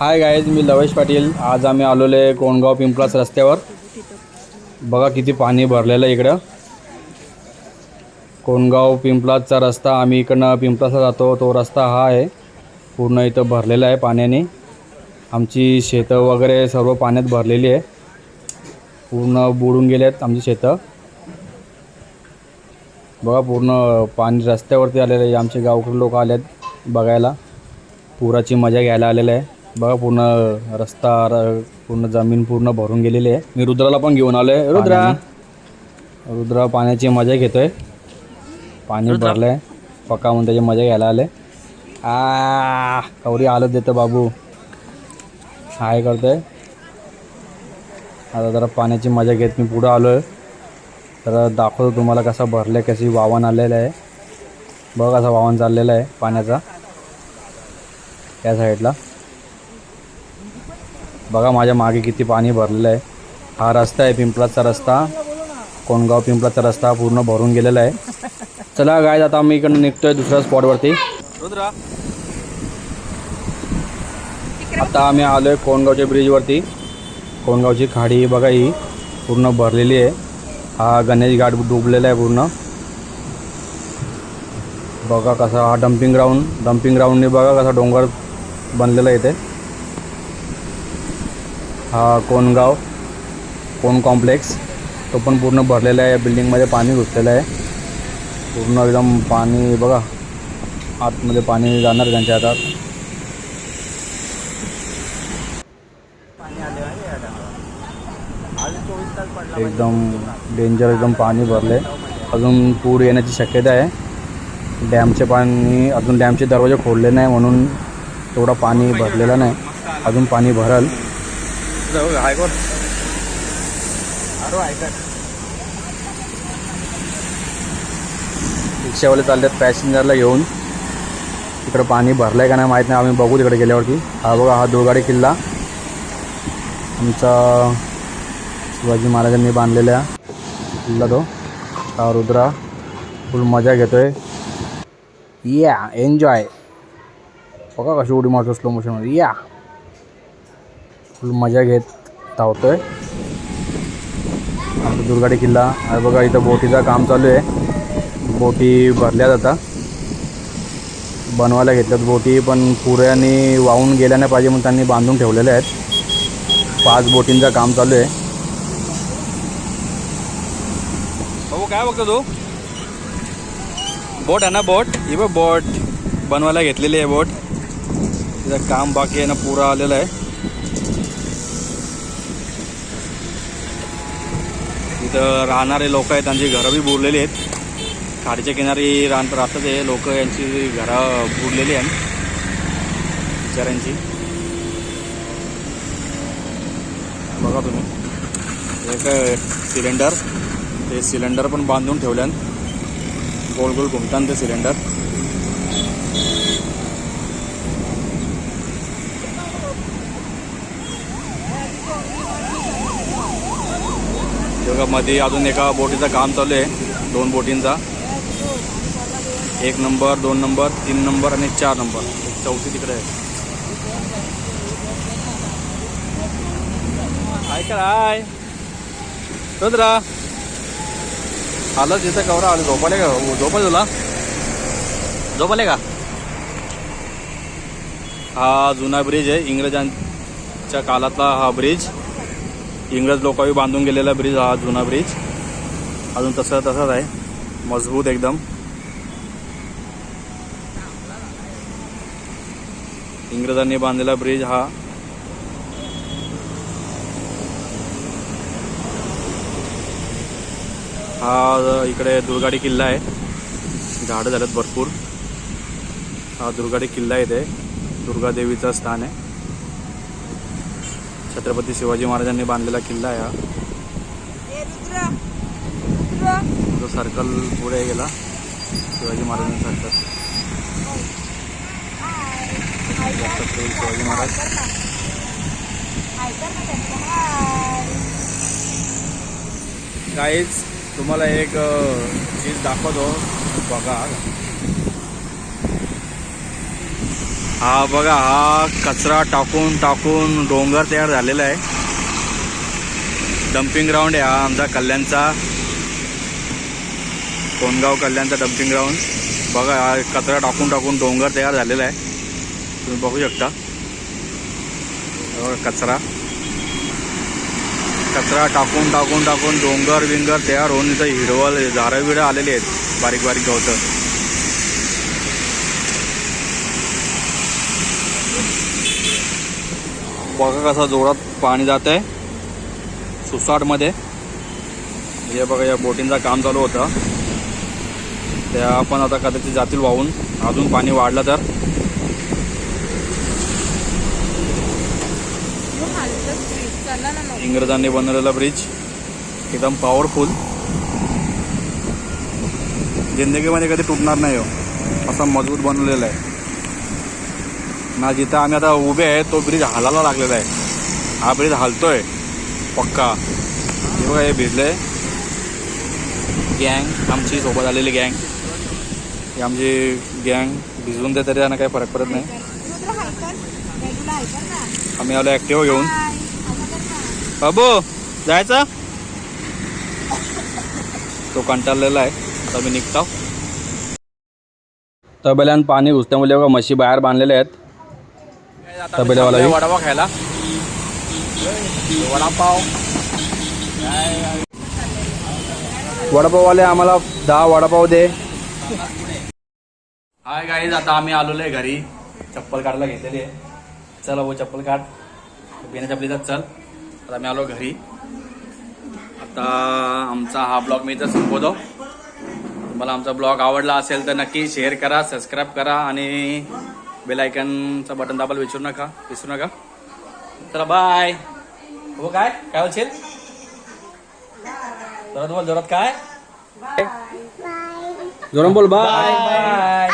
Hi guys मी लवेश पाटील. आज आम्ही आलेलो आहे कोणगाव पिंपळास रस्त्यावर. बघा किती पाणी भरलेलं आहे इकडं. कोणगाव पिंपळासचा रस्ता आम्ही इकडनं पिंपळासला जातो. तो रस्ता हा आहे. पूर्ण इथं भरलेला आहे पाण्याने. आमची शेतं वगैरे सर्व पाण्यात भरलेली आहे. पूर्ण बुडून गेले आहेत आमची शेतं. बघा पूर्ण पाणी रस्त्यावरती आलेलं आहे. आमचे गावकडे लोक आले आहेत बघायला. पुराची मजा घ्यायला आलेलं आहे. बघा पूर्ण रस्ता पूर्ण जमीन पूर्ण भरून गेलेली आहे. मी रुद्राला पण घेऊन आलो आहे रुद्रा रुद्रा पाण्याची मजा घेतोय. पाणी भरलंय. पक्का म्हणून त्याची मजा घ्यायला आले आ कवरी आलं देतं बाबू. हाय करतोय. आता जरा पाण्याची मजा घेत मी पुढं आलो आहे तर दाखवतो तुम्हाला कसं भरलं आहे कशी वावन आलेलं आहे. बघ कसा वावन चाललेला आहे पाण्याचा. त्या साईडला. बघा माझ्या मागे किती पाणी भरलेलं आहे. हा रस्ता आहे पिंपळाचा रस्ता. कोणगाव पिंपळाचा रस्ता पूर्ण भरून गेलेला आहे. चला गाय आता आम्ही इकडनं निघतोय दुसऱ्या स्पॉटवरती आता आम्ही आलो आहे कोणगावच्या ब्रिजवरती कोणगावची खाडी बघा ही पूर्ण भरलेली आहे. हा गणेश घाट डुबलेला आहे पूर्ण. बघा कसा हा डम्पिंग ग्राउंड डम्पिंग ग्राउंडने बघा कसा डोंगर बनलेला आहे इथे. हा कोणगाव कोण कॉम्प्लेक्स. तो पण पूर्ण भरलेला आहे. बिल्डिंगमध्ये पाणी घुसलेलं आहे. पूर्ण एकदम पाणी बघा. आतमध्ये पाणी जाणार त्यांच्या हातात. एकदम डेंजर एकदम पाणी भरले अजून पूर येण्याची शक्यता आहे. डॅमचे पाणी अजून डॅमचे दरवाजे खोलले नाही म्हणून तेवढं पाणी भरलेलं नाही. अजून पाणी भरल. रिक्षावाले चालतात पॅसेंजरला घेऊन. तिकडं पाणी भरलं आहे का नाही माहीत नाही आम्ही बघू तिकडे गेल्यावरती. हा बघा हा दुर्गाडी किल्ला. आमचा शिवाजी महाराजांनी बांधलेला किल्ला तो. हा रुद्रा. फुल मजा घेतोय. या एन्जॉय बघा कशी उडी मारतो स्लो मोशनमध्ये या फुल मजा घेत धावतोय. आमचा दुर्गाडी किल्ला. अरे बघा इथं बोटीचं काम चालू आहे. बोटी भरल्या जातात बनवायला घेतल्यात बोटी पण पुऱ्याने वाहून गेल्या नाही पाहिजे म्हणून त्यांनी बांधून ठेवलेल्या आहेत. पाच बोटींचं काम चालू आहे. भाऊ काय बघतो तू? बोट आहे ना बोट? ही बघ बोट. बनवायला घेतलेली आहे बोट. तिचं काम बाकी आहे ना पुरा आलेलं आहे. इथं राहणारे लोक आहेत त्यांची घरं बी बुडलेली आहेत. खाडीच्या किनारी राहत राहतात हे लोक यांची घरं बुडलेली आहेत. बिचाऱ्यांची. बघा तुम्ही. एक सिलेंडर ते सिलेंडर पण बांधून ठेवल्यान गोल गोल घुमतान ते सिलेंडर बघा मध्ये अजून एका बोटीचं काम चालू आहे. दोन बोटींचा. एक नंबर दोन नंबर तीन नंबर आणि चार नंबर. एक चौथी तिकडे आहे. हाय का हाय? रुद्रा आलं तिथं कवरा आलं झोपाले का? झोपा तुला? झोपाले का? हा जुना ब्रिज आहे इंग्रजांच्या काळातला हा ब्रिज. इंग्रज लोकांनी बांधून गेलेला ब्रिज हा जुना ब्रिज. अजून तसं तसाच आहे. मजबूत एकदम. इंग्रजांनी बांधलेला ब्रिज हा हा इकडे दुर्गाडी किल्ला आहे. झाडं झालेत भरपूर. हा दुर्गाडी किल्ला आहे इथे. दुर्गादेवीचं स्थान आहे. छत्रपती शिवाजी महाराजांनी बांधलेला किल्ला आहे हा. जो सर्कल पुढे गेला. शिवाजी महाराजांचं सर्कल शिवाजी महाराज. काहीच तुम्हाला एक चीज दाखवतो. बघा. हा बघा हा कचरा टाकून टाकून डोंगर तयार झालेला आहे. डम्पिंग ग्राउंड आहे हा आमचा कल्याणचा. कोणगाव कल्याणचा डम्पिंग ग्राउंड बघा हा कचरा टाकून टाकून डोंगर तयार झालेला आहे. तुम्ही बघू शकता. बघा कचरा. कचरा टाकून टाकून टाकून डोंगर विंगर तयार होऊन इथं हिरवळ झाडं बिडं आलेली आहेत. बारीक बारीक गवतं. बघा कसा जोरात पाणी जात आहे सुसाटमध्ये. हे बघा या बोटींचा काम चालू होतं. त्या पण आता कदाचित जातील वाहून. अजून पाणी वाढलं तर. इंग्रजांनी बनवलेला ब्रिज एकदम पॉवरफुल जिंदगीमध्ये कधी तुटणार नाही हो. असा मजबूत बनवलेला आहे. ना जिथं आम्ही आता उभे आहे तो ब्रिज हालायला लागलेला आहे. हा ब्रिज हालतोय. पक्का. हे बघा हे भिजलंय गँग आमची सोबत आलेली गँग ही आमची गँग भिजवून दे तरी त्यांना काही फरक पडत नाही. आम्ही आलो ॲक्टिव्ह घेऊन. हाय बाबू जायचा? तो कंटाळलेला आहे. आता मी निघतो. तबेल्यान पाणी घुसल्यामुळे बघा म्हशी बाहेर बांधलेल्या आहेत. तबेल्यावाला. वडापाव खायला. वडापाव. वडापाववाले आम्हाला दहा वडापाव दे. हाय गाईज आता आम्ही आलेलो आहे घरी. चप्पल काढायला घेतलेली आहे. चल हो चप्पल काढ. बिना चपलीचाच चल. आता आम्ही आलो घरी. आता आमचा हा ब्लॉग मी इथं संपवतो. तुम्हाला आमचा ब्लॉग आवडला असेल तर नक्की शेअर करा सबस्क्राईब करा आणि बेल आयकनचं बटन दाबायला विसरू नका विसरू नका चला बाय हो काय काय बोलशील जोरात बोल जोरात काय जोरात बोल बाय बाय